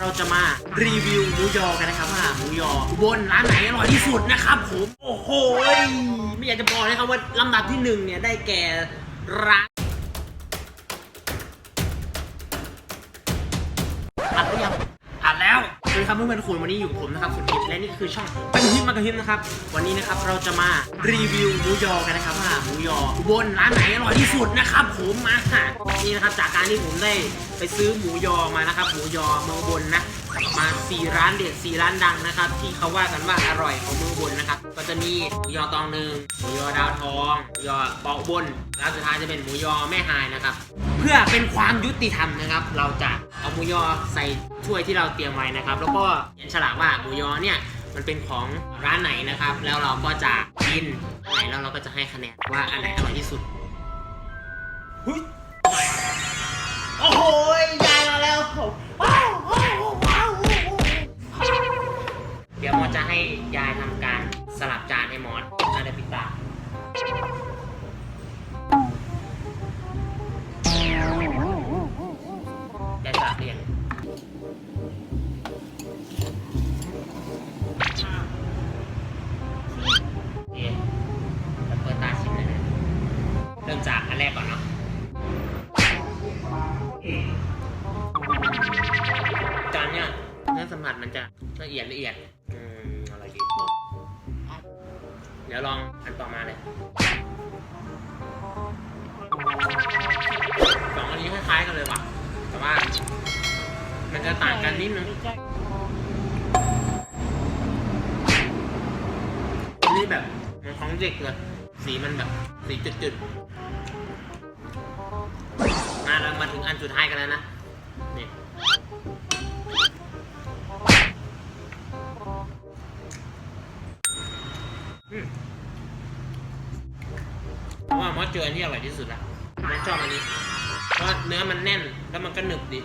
เราจะมารีวิวหมูยอกันนะครับว่าหมูยอบนร้านไหนอร่อยที่สุดนะครับผมโอ้โหไม่อยากจะบอกนะครับว่าลำดับที่หนึ่งเนี่ยได้แก่ร้านอัดหรือยังอัดแล้วสวัสดีครับเพื่อนๆคุณวันนี้อยู่กับผมนะครับสุดทิพและนี่คือช่องปันทิพมากระทิพนะครับ วันนี้นะครับเราจะมารีวิวหมูยอกันนะครับว่าหมูยออุบนร้านไหนอร่อยที่สุดนะครับผมมานี่นะครับจากการที่ผมได้ไปซื้อหมูยอมานะครับ หมูยอเมืองบนนะมาสี่ร้านเด็ดสี่ร้านดังนะครับ ที่เขาว่ากันว่าอร่อยของเมืองบนนะครับ ก็จะมีหมูยอตองหนึ่งหมูยอดาวทองหมูยอเปาะบนร้านสุดท้ายจะเป็นหมูยอแม่ฮายนะครับ เพื่อเป็นความยุติธรรมนะครับ เราจะเอาหมูยอใส่ถ้วยที่เราเตรียมไว้นะครับ แล้วก็เขียนฉลากว่าหมูยอเนี่ย มันเป็นของร้านไหนนะครับ แล้วเราก็จะกินอันไหนแล้วเราก็จะให้คะแนนว่าอันไหนอร่อยที่สุดหุ้ยโอ้โหยายมาแล้วผมว้าวว้าวว้าวเดี๋ยวมอสจะให้ยายทำการสลับจานให้มอสอะไรปิดตา แรกก่อนเนาะจานเนี่ยเนื้อสัมผัสมันจะละเอียดละเอียดอืมอะไรดีเดี๋ยวลองอันต่อมาเลยสองอันนี้คล้ายๆกันเลยว่ะ แต่ว่า มันจะต่างกันนิดนึงอันนี้แบบเหมันของเด็กเลยสีมันแบบสีจุดๆมาเรามา ถึงอันสุดท้ายกันแล้วนะนี่ว่ามอสเจออันที่อร่อยที่สุดละมอสชอบอันนี้ เพราะเนื้อมันแน่นแล้วมันก็หนึบดี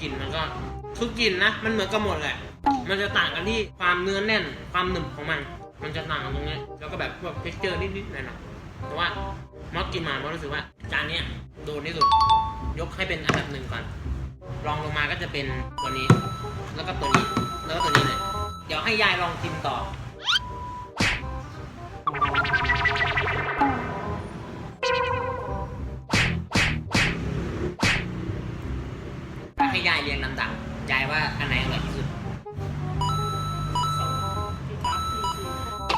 กลิ่นมันก็คือกลิ่นนะ มันเหมือนกันหมดแหละ มันจะต่างกันที่ความเนื้อแน่น ความหนึบของมัน มันจะต่างกันตรงนี้ แล้วก็แบบพวกเท็กเจอร์นิดๆหน่อยๆแต่ว่ามอสกินมามอสรู้สึกว่าจานเนี้ยโดนที่สุด ยกให้เป็นอันดับหนึ่งก่อน รองลงมาก็จะเป็นตัวนี้ แล้วก็ตัวนี้ แล้วก็ตัวนี้เลย เดี๋ยวให้ยายลองกินต่อ ถ้าให้ยายเรียงลำดับยายว่าอันไหนอร่อยที่สุด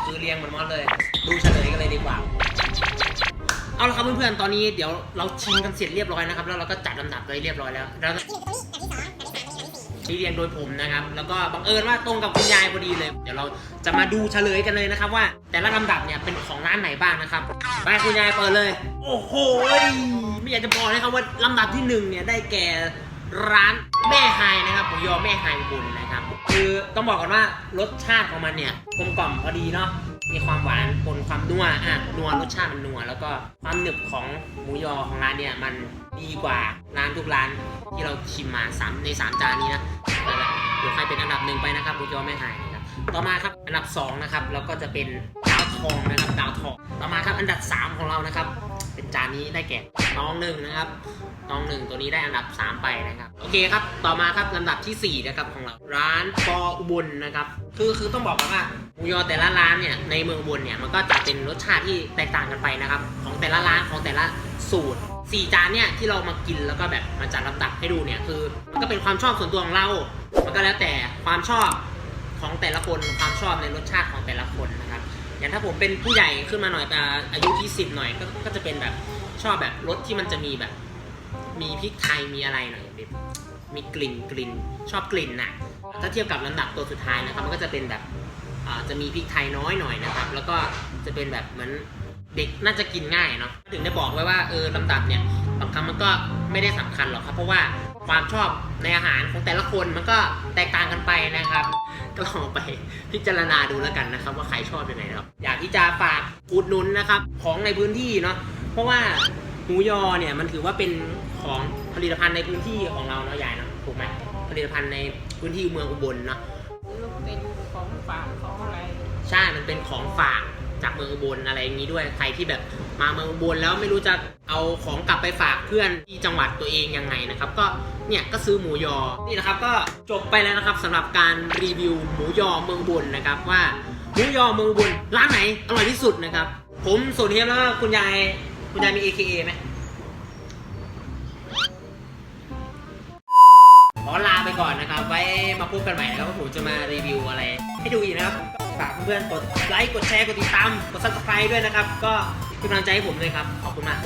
คือเรียงเหมือนมอสเลย ดูเฉลยกันเลยดีกว่า เอาละครับเพื่อนๆ ตอนนี้เดี๋ยวเราชิมกันเสร็จเรียบร้อยนะครับ แล้วเราก็จัดลำดับไว้เรียบร้อยแล้วแล้วที่เรียงโดยผมนะครับ แล้วก็บังเอิญว่าตรงกับคุณยายพอดีเลย เดี๋ยวเราจะมาดูเฉลยกันเลยนะครับว่า แต่ละลำดับเนี่ยเป็นของร้านไหนบ้างนะครับไปคุณยายเปิดเลย โอ้โห ไม่อยากจะบอกนะครับว่าลำดับที่หนึ่งเนี่ยได้แก่ร้านแม่ไฮนะครับผมยอแม่ไฮบุญนะครับ คือต้องบอกก่อนว่ารสชาติของมันเนี่ยกลมกล่อมพอดีเนาะมีความหวาน ความนัวอะนัวรสชาติมันนัวแล้วก็ความหนึบของหมูยอของร้านเนี่ยมันดีกว่าร้านทุกร้านที่เราชิมมาสามในสามจานนี้นะเดี๋ยวใครเป็นอันดับหนึ่งไปนะครับหมูยอแม่ไฮนะครับต่อมาครับอันดับสองนะครับแล้วก็จะเป็นดาวทองนะครับดาวทองต่อมาครับอันดับสามของเรานะครับ เป็นจานนี้ได้แก่น้องหนึ่งนะครับน้องหนึ่งตัวนี้ได้อันดับ 3 ไปนะครับโอเคครับต่อมาครับลำดับทีสี่4นะครับของเราร้านปออุบลนะครับคือคือต้องบอกว่า มูยอแต่ละร้านเนี่ยในเมืองบลเนี่ยมันก็จะเป็นรสชาติที่แตกต่างกันไปนะครับ ของแต่ละร้านของแต่ละสูตรสี่จานเนี่ยที่เรามากินแล้วก็แบบมาจัดลำดับให้ดูเนี่ยคือ มันก็เป็นความชอบส่วนตัวของเรา มันก็แล้วแต่ความชอบของแต่ละคนความชอบในรสชาติของแต่ละคนนะครับ อย่างถ้าผมเป็นผู้ใหญ่ขึ้นมาหน่อยแต่อายุ 20 หน่อยก็ก็จะเป็นแบบชอบแบบรสที่มันจะมีแบบ มีพริกไทยมีอะไรหน่อยแบบมีกลิ่นกลิ่นชอบกลิ่นน่ะถ้าเทียบกับลำดับตัวสุดท้ายนะครับมันก็จะเป็นแบบ จะมีพริกไทยน้อยหน่อยนะครับ แล้วก็จะเป็นแบบเหมือนเด็กน่าจะกินง่ายเนาะถึงได้บอกไว้ว่าเออลำดับเนี่ยบางครั้งมันก็ไม่ได้สำคัญหรอกครับ เพราะว่าความชอบในอาหารของแต่ละคนมันก็แตกต่างกันไปนะครับ ก็ลองไปพิจารณาดูแล้วกันนะครับ ว่าใครชอบยังไงนครับ อยากที่จะฝากอุดหนุนนะครับ ของในพื้นที่เนาะเพราะว่าหมูยอเนี่ยมันถือว่าเป็นของผลิตภัณฑ์ในพื้นที่ของเราเนาะยายเนาะถูกไหมผลิตภัณฑ์ในพื้นที่เมืองอุบลเนาะ ใช่ มันเป็นของฝากจากเมืองอุบลอะไรอย่างนี้ด้วย ใครที่แบบมาเมืองอุบลแล้วไม่รู้จะเอาของกลับไปฝากเพื่อนที่จังหวัดตัวเองยังไงนะครับ ก็เนี่ยก็ซื้อหมูยอ นี่นะครับก็จบไปแล้วนะครับสำหรับการรีวิวหมูยอเมืองอุบลนะครับว่าหมูยอเมืองอุบลร้านไหนอร่อยที่สุดนะครับ ผมโซนเทียมแล้วก็คุณยายคุณยายมี AKA ไหมขอลาไปก่อนนะครับ ไว้มาพบกันใหม่นะครับว่าผมจะมารีวิวอะไร ให้ดูอีกนะครับ ฝากเพื่อนๆกดไลค์กดแชร์กดติดตามกด subscribe ด้วยนะครับ ก็เป็นกำลังใจให้ผมเลยครับ ขอบคุณมาก